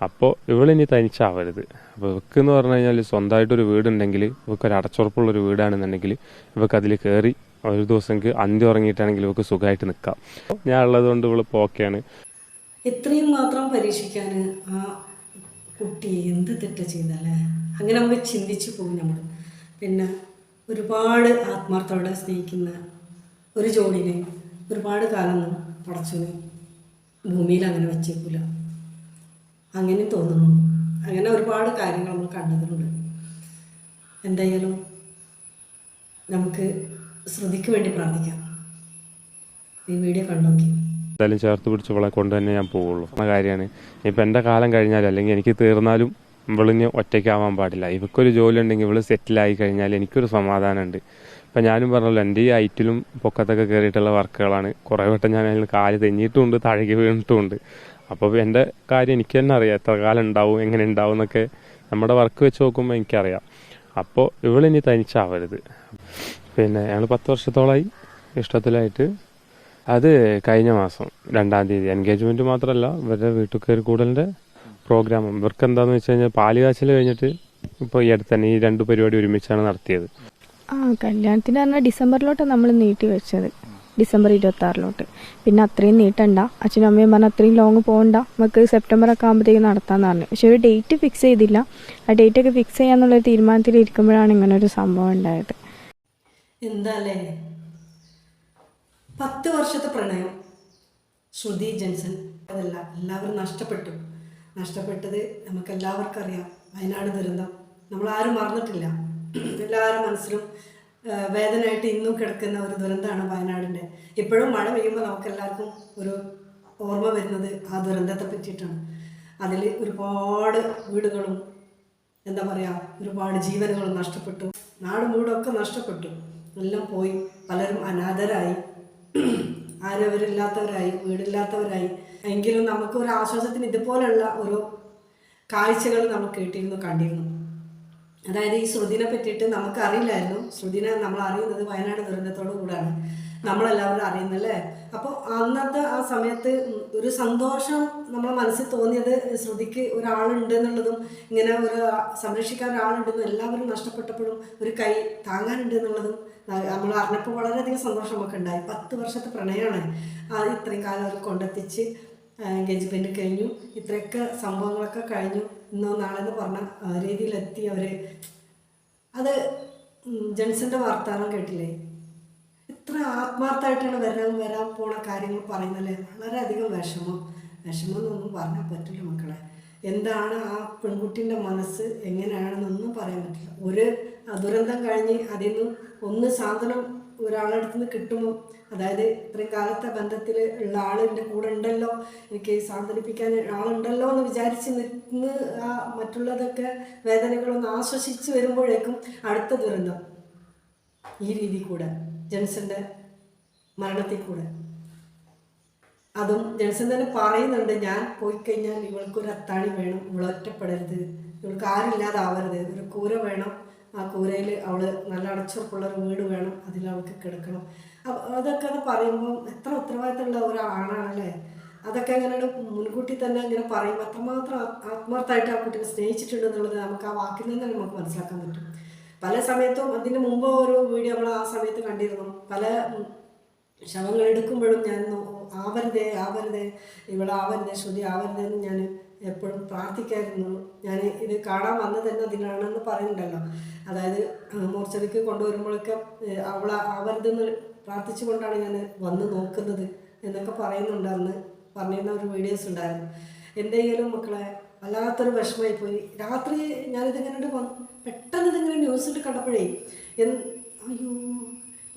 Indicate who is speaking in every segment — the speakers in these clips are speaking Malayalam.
Speaker 1: അപ്പോൾ ഇവളിനി തനിച്ചാവരുത്. അപ്പോൾ ഇവക്ക് എന്ന് പറഞ്ഞു കഴിഞ്ഞാൽ സ്വന്തമായിട്ടൊരു വീടുണ്ടെങ്കിൽ ഇവക്ക് ഒരു അടച്ചുറപ്പുള്ളൊരു വീടാണെന്നുണ്ടെങ്കിൽ ഇവക്ക് അതിൽ കയറി ഒരു ദിവസം അന്ത്യം ഉറങ്ങിയിട്ടാണെങ്കിൽ ഇവക്ക് സുഖമായിട്ട് നിൽക്കാം ഞാൻ ഉള്ളത് കൊണ്ട് ഇവൾ പോക്കെയാണ്
Speaker 2: ഇത്രയും മാത്രം പരീക്ഷിക്കാൻ ആ കുട്ടി എന്ത് തെറ്റ ചെയ്യുന്നല്ലേ? അങ്ങനെ നമുക്ക് ചിന്തിച്ചു പോകും നമ്മൾ പിന്നെ ഒരുപാട് ആത്മാർത്ഥത്തോടെ സ്നേഹിക്കുന്ന ഒരു ജോഡിനെ ഒരുപാട് കാലം പടച്ചോനെ ഭൂമിയിൽ അങ്ങനെ വച്ചേക്കൂല. അങ്ങനെ തോന്നുന്നു. അങ്ങനെ ഒരുപാട് കാര്യങ്ങൾ നമ്മൾ കണ്ടതിലുണ്ട്. എന്തായാലും നമുക്ക് ശ്രുതിക്ക് വേണ്ടി പ്രാർത്ഥിക്കാം. ഈ വീഡിയോ കണ്ടോക്കി
Speaker 1: എന്തായാലും ചേർത്ത് പിടിച്ച് ഇവളെ കൊണ്ട് തന്നെ ഞാൻ പോവുള്ളൂ. എന്ന കാര്യമാണ്. ഇപ്പം എന്റെ കാലം കഴിഞ്ഞാൽ അല്ലെങ്കിൽ എനിക്ക് തീർന്നാലും ഇവളിഞ്ഞ് ഒറ്റയ്ക്കാവാൻ പാടില്ല. ഇവക്കൊരു ജോലി ഉണ്ടെങ്കിൽ ഇവൾ സെറ്റിലായി കഴിഞ്ഞാൽ എനിക്കൊരു സമാധാനമുണ്ട്. ഇപ്പം ഞാനും പറഞ്ഞല്ലോ എന്റെ ഈ ഹൈറ്റിലും പൊക്കത്തൊക്കെ കയറിയിട്ടുള്ള വർക്കുകളാണ്. കുറേ വട്ടം ഞാൻ അതിൽ കാൽ തെഞ്ഞിട്ടുമുണ്ട് താഴേക്ക് വീണിട്ടുമുണ്ട്. അപ്പോൾ എന്റെ കാര്യം എനിക്ക് തന്നെ അറിയാം. എത്ര കാലം ഉണ്ടാവും എങ്ങനെ ഉണ്ടാവും എന്നൊക്കെ നമ്മുടെ വർക്ക് വെച്ച് നോക്കുമ്പോൾ എനിക്കറിയാം. അപ്പോൾ ഇവളിനി തനിച്ചാവരുത്. പിന്നെ ഞങ്ങൾ പത്ത് വർഷത്തോളമായി ഇഷ്ടത്തിലായിട്ട്. അത് കഴിഞ്ഞ മാസം രണ്ടാം തീയതി. എൻഗേജ്മെന്റ് മാത്രമല്ല ഇവരുടെ വീട്ടിൽ കയറി കൂടലിന്റെ പ്രോഗ്രാം ഇവർക്ക് എന്താന്ന് വെച്ച് കഴിഞ്ഞാൽ പാലുകാച്ചൽ കഴിഞ്ഞിട്ട് ഇപ്പോൾ ഈ അടുത്ത് തന്നെ ഈ രണ്ട് പരിപാടി ഒരുമിച്ചാണ് നടത്തിയത്.
Speaker 3: ആ കല്യാണത്തിന് പറഞ്ഞാൽ ഡിസംബറിലോട്ട് നമ്മൾ നീട്ടി വെച്ചത്. ഡിസംബർ ഇരുപത്തി പിന്നെ അത്രയും നീട്ടണ്ട. അച്ഛനും അമ്മയും പറഞ്ഞാൽ അത്രയും ലോങ് പോകണ്ട നമുക്ക് സെപ്റ്റംബർ ഒക്കെ ആകുമ്പോഴത്തേക്ക് നടത്താമെന്ന് പറഞ്ഞു. പക്ഷെ ഒരു ഡേറ്റ് ഫിക്സ് ചെയ്തില്ല. ആ ഡേറ്റ് ഒക്കെ ഫിക്സ് ചെയ്യാന്നുള്ള തീരുമാനത്തിൽ ഇരിക്കുമ്പോഴാണ് ഇങ്ങനെ ഒരു സംഭവം ഉണ്ടായത്.
Speaker 2: എന്താല്ലേ? പത്ത് വർഷത്തെ പ്രണയം. ശ്രുതി ജെൻസൺ അതല്ല എല്ലാവരും നഷ്ടപ്പെട്ടു. നഷ്ടപ്പെട്ടത് നമുക്ക് എല്ലാവർക്കും അറിയാം. വയനാട് ദുരന്തം. നമ്മൾ ആരും മറന്നിട്ടില്ല. എല്ലാവരും മനസ്സിലും വേദനയായിട്ട് ഇന്നും കിടക്കുന്ന ഒരു ദുരന്തമാണ് വയനാടിന്റെ. ഇപ്പോഴും മഴ പെയ്യുമ്പോൾ നമുക്ക് എല്ലാവർക്കും ഒരു ഓർമ്മ വരുന്നത് ആ ദുരന്തത്തെ പറ്റിയിട്ടാണ്. അതിൽ ഒരുപാട് വീടുകളും എന്താ പറയുക ഒരുപാട് ജീവനുകളും നഷ്ടപ്പെട്ടു. നാടും വീടൊക്കെ നഷ്ടപ്പെട്ടു. എല്ലാം പോയി. പലരും അനാഥരായി. ആരവരില്ലാത്തവരായി വീടില്ലാത്തവരായി. എങ്കിലും നമുക്ക് ഒരു ആശ്വാസത്തിന് ഇതുപോലുള്ള ഒരു കാഴ്ചകൾ നമ്മൾ കേട്ടിരുന്നു കണ്ടിരുന്നു. അതായത് ഈ ശ്രുതിനെ പറ്റിയിട്ട് നമുക്ക് അറിയില്ലായിരുന്നു ശ്രുതിനെ നമ്മൾ അറിയുന്നത് വയനാട് ദുരന്തത്തോടു കൂടാണ്. നമ്മളെല്ലാവരും അറിയുന്നല്ലേ? അപ്പോൾ അന്നത്തെ ആ സമയത്ത് ഒരു സന്തോഷം നമ്മളെ മനസ്സിൽ തോന്നിയത് ശ്രുതിക്ക് ഒരാളുണ്ട് എന്നുള്ളതും ഇങ്ങനെ ഒരു സംരക്ഷിക്കാൻ ഒരാളുണ്ടെന്നും എല്ലാവരും നഷ്ടപ്പെട്ടപ്പോഴും ഒരു കൈ താങ്ങാനുണ്ട് എന്നുള്ളതും നമ്മൾ അറിഞ്ഞപ്പോൾ വളരെയധികം സന്തോഷം നമുക്ക് ഉണ്ടായി. പത്ത് വർഷത്തെ പ്രണയമാണ് അത് ഇത്രയും കാലം അവർ കൊണ്ടെത്തിച്ച് എൻഗേജ്മെന്റ് കഴിഞ്ഞു. ഇത്രയൊക്കെ സംഭവങ്ങളൊക്കെ കഴിഞ്ഞു. ഇന്നോ നാളെ എന്ന് പറഞ്ഞ രീതിയിലെത്തി അവർ അത് ജെൻസിന്റെ വാർത്താനം കേട്ടില്ലേ? ഇത്ര ആത്മാർത്ഥമായിട്ടാണ് വരാൻ വരാൻ പോണ കാര്യങ്ങൾ പറയുന്നല്ലേ? വളരെയധികം വിഷമം. വിഷമം എന്നൊന്നും പറഞ്ഞാൽ പറ്റില്ല മക്കളെ. എന്താണ് ആ പെൺകുട്ടീന്റെ മനസ്സ് എങ്ങനെയാണെന്നൊന്നും പറയാൻ പറ്റില്ല. ഒരു ദുരന്തം കഴിഞ്ഞ് അതിൽ നിന്ന് ഒന്ന് സാന്ത്വനം ഒരാളടുത്ത് നിന്ന് കിട്ടുമോ? അതായത് ഇത്രയും കാലത്തെ ബന്ധത്തിൽ ഉള്ള ആൾ എന്റെ കൂടെ ഉണ്ടല്ലോ. എനിക്ക് സാന്ത്വനിപ്പിക്കാൻ ആളുണ്ടല്ലോ എന്ന് വിചാരിച്ച് നിന്ന് ആ മറ്റുള്ളതൊക്കെ വേദനകളൊന്ന് ആശ്വസിച്ച് വരുമ്പോഴേക്കും അടുത്ത ദുരന്തം. ഈ രീതി കൂടെ ജനസന്റെ മരണത്തിൽ കൂടെ. അതും ജെൻസൻ തന്നെ പറയുന്നുണ്ട് ഞാൻ പോയി കഴിഞ്ഞാൽ ഇവൾക്കൊരു അത്താണി വേണം. ഇവൾ ഒറ്റപ്പെടരുത്. ഇവൾക്ക് ആരില്ലാതാവരുത് ഒരു കൂര വേണം. ആ കൂരയിൽ അവൾ നല്ല അടച്ചുറപ്പുള്ള ഒരു വീട് വേണം അതിൽ അവൾക്ക് കിടക്കണം. അതൊക്കെ അത് പറയുമ്പോൾ എത്ര ഉത്തരവാദിത്തമുള്ള ഒരാളാണല്ലേ? അതൊക്കെ അങ്ങനെ മുൻകൂട്ടി തന്നെ ഇങ്ങനെ പറയുമ്പോൾ അത്രമാത്രം ആത്മാർത്ഥമായിട്ട് ആ കുട്ടിനെ സ്നേഹിച്ചിട്ടുണ്ട് എന്നുള്ളത് നമുക്ക് ആ വാക്കിൽ നിന്ന് തന്നെ നമുക്ക് മനസ്സിലാക്കാൻ പറ്റും. പല സമയത്തും അതിന് മുമ്പ് ഒരു വീഡിയോ നമ്മൾ ആ സമയത്ത് കണ്ടിരുന്നു. പല ശവങ്ങൾ എടുക്കുമ്പോഴും ഞാൻ ആവരുതേ ആവരുതേ ഇവിടെ ആവരുതേ ശ്രുതി ആവരുതേ എന്ന് ഞാൻ എപ്പോഴും പ്രാർത്ഥിക്കായിരുന്നു. ഞാൻ ഇത് കാണാൻ വന്നത് തന്നെ അതിനാണെന്ന് പറയുന്നുണ്ടല്ലോ. അതായത് മോർച്ചറിക്ക് കൊണ്ടുവരുമ്പോഴൊക്കെ അവൾ ആവരുതെന്ന് പ്രാർത്ഥിച്ചുകൊണ്ടാണ് ഞാൻ വന്ന് നോക്കുന്നത് എന്നൊക്കെ പറയുന്നുണ്ട് അന്ന് പറഞ്ഞിരുന്ന ഒരു വീഡിയോസ് ഉണ്ടായിരുന്നു. എന്തെങ്കിലും മക്കളെ വല്ലാത്തൊരു വിഷമമായി പോയി രാത്രി ഞാനിതിങ്ങനെ പെട്ടെന്ന് ഇതിങ്ങനെ ന്യൂസിൽ കണ്ടപ്പോഴേ എൻ അയ്യോ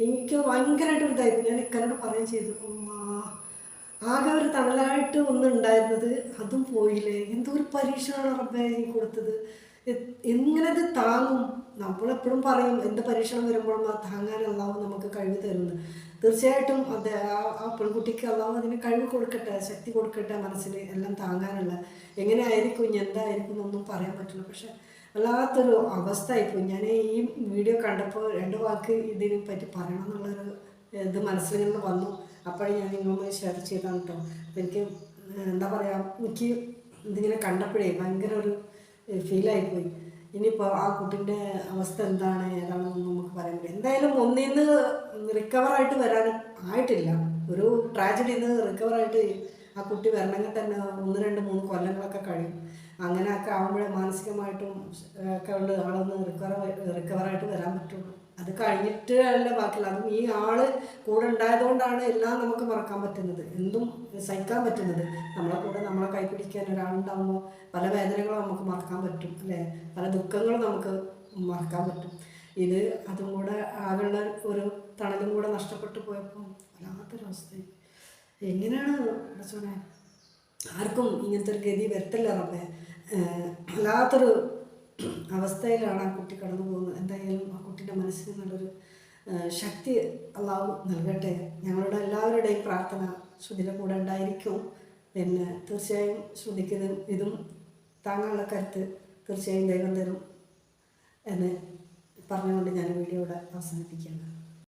Speaker 2: എനിക്ക് ഭയങ്കരമായിട്ട് ഇതായിരുന്നു ഞാൻ ഇക്കാരോട് പറയുകയും ചെയ്തു. ആകെ ഒരു തണലായിട്ട് ഒന്നുണ്ടായിരുന്നത് അതും പോയില്ലേ? എന്തോ ഒരു പരീക്ഷയാണ് റബ്ബേ ഈ കൊടുത്തത്. എങ്ങനെ അത് താങ്ങും? നമ്മളെപ്പോഴും പറയും എന്ത് പരീക്ഷണം വരുമ്പോഴും ആ താങ്ങാൻ അള്ളാഹു നമുക്ക് കഴിവ് തരുന്നു. തീർച്ചയായിട്ടും അത് ആ പെൺകുട്ടിക്ക് അള്ളാഹു അതിന് കഴിവ് കൊടുക്കട്ടെ ശക്തി കൊടുക്കട്ടെ മനസ്സിന് എല്ലാം താങ്ങാനുള്ള. എങ്ങനെയായിരിക്കും എന്തായിരിക്കും എന്നൊന്നും പറയാൻ പറ്റില്ല. പക്ഷെ വല്ലാത്തൊരു അവസ്ഥയായിപ്പോയി ഞാൻ ഈ വീഡിയോ കണ്ടപ്പോൾ രണ്ട് വാക്ക് ഇതിനെ പറ്റി പറയണം എന്നുള്ളൊരു ഇത് മനസ്സിൽ നിന്ന് വന്നു. അപ്പോഴേ ഞാൻ നിങ്ങളൊന്ന് ഷെയർ ചെയ്താണ് കേട്ടോ എനിക്ക് എന്താ പറയുക എനിക്ക് ഇതിങ്ങനെ കണ്ടപ്പോഴേ ഭയങ്കര ഒരു ഫീലായിപ്പോയി ഇനിയിപ്പോൾ ആ കുട്ടീന്റെ അവസ്ഥ എന്താണ് ഏതാണെന്നൊന്നും നമുക്ക് പറയാൻ പറ്റില്ല. എന്തായാലും ഒന്നിൽ നിന്ന് റിക്കവറായിട്ട് വരാൻ ആയിട്ടില്ല. ഒരു ട്രാജഡിയിൽ നിന്ന് റിക്കവറായിട്ട് ആ കുട്ടി വരണമെങ്കിൽ തന്നെ ഒന്ന് രണ്ട് മൂന്ന് കൊല്ലങ്ങളൊക്കെ കഴിയും. അങ്ങനെയൊക്കെ ആകുമ്പോഴേ മാനസികമായിട്ടും ഒക്കെ ഉള്ള ആളൊന്ന് റിക്കവർ റിക്കവറായിട്ട് വരാൻ പറ്റുള്ളൂ. അത് കഴിഞ്ഞിട്ട് അല്ല ബാക്കിയുള്ള അതും ഈ ആൾ കൂടെ ഉണ്ടായതുകൊണ്ടാണ് എല്ലാം നമുക്ക് മറക്കാൻ പറ്റുന്നത്. എന്തും സഹിക്കാൻ പറ്റുന്നത്. നമ്മളെ കൂടെ നമ്മളെ കൈപിടിക്കാൻ ഒരാളുണ്ടാകുമ്പോൾ പല വേദനകളും നമുക്ക് മറക്കാൻ പറ്റും അല്ലേ? പല ദുഃഖങ്ങളും നമുക്ക് മറക്കാൻ പറ്റും. ഇത് അതും കൂടെ ആകെയുള്ള ഒരു തണലും കൂടെ നഷ്ടപ്പെട്ടു പോയപ്പോൾ വല്ലാത്തൊരവസ്ഥ എങ്ങനെയാണ് പഠിച്ചോനെ ആർക്കും ഇങ്ങനത്തെ ഒരു ഗതി വരത്തില്ല റബ്ബേ. വല്ലാത്തൊരു അവസ്ഥയിലാണ് ആ കുട്ടി കടന്നു പോകുന്നത്. എന്തായാലും ആ കുട്ടിയുടെ മനസ്സിന് നല്ലൊരു ശക്തി അള്ളാഹു നൽകട്ടെ. ഞങ്ങളുടെ എല്ലാവരുടെയും പ്രാർത്ഥന ശ്രുതിയുടെ കൂടെ ഉണ്ടായിരിക്കും. പിന്നെ തീർച്ചയായും ശ്രുതിക്ക് ഇത് താങ്ങാനുള്ള കരുത്ത് തീർച്ചയായും ദൈവം തരും എന്ന് പറഞ്ഞുകൊണ്ട് ഞാൻ വീഡിയോ ഇവിടെ അവസാനിപ്പിക്കുകയാണ്.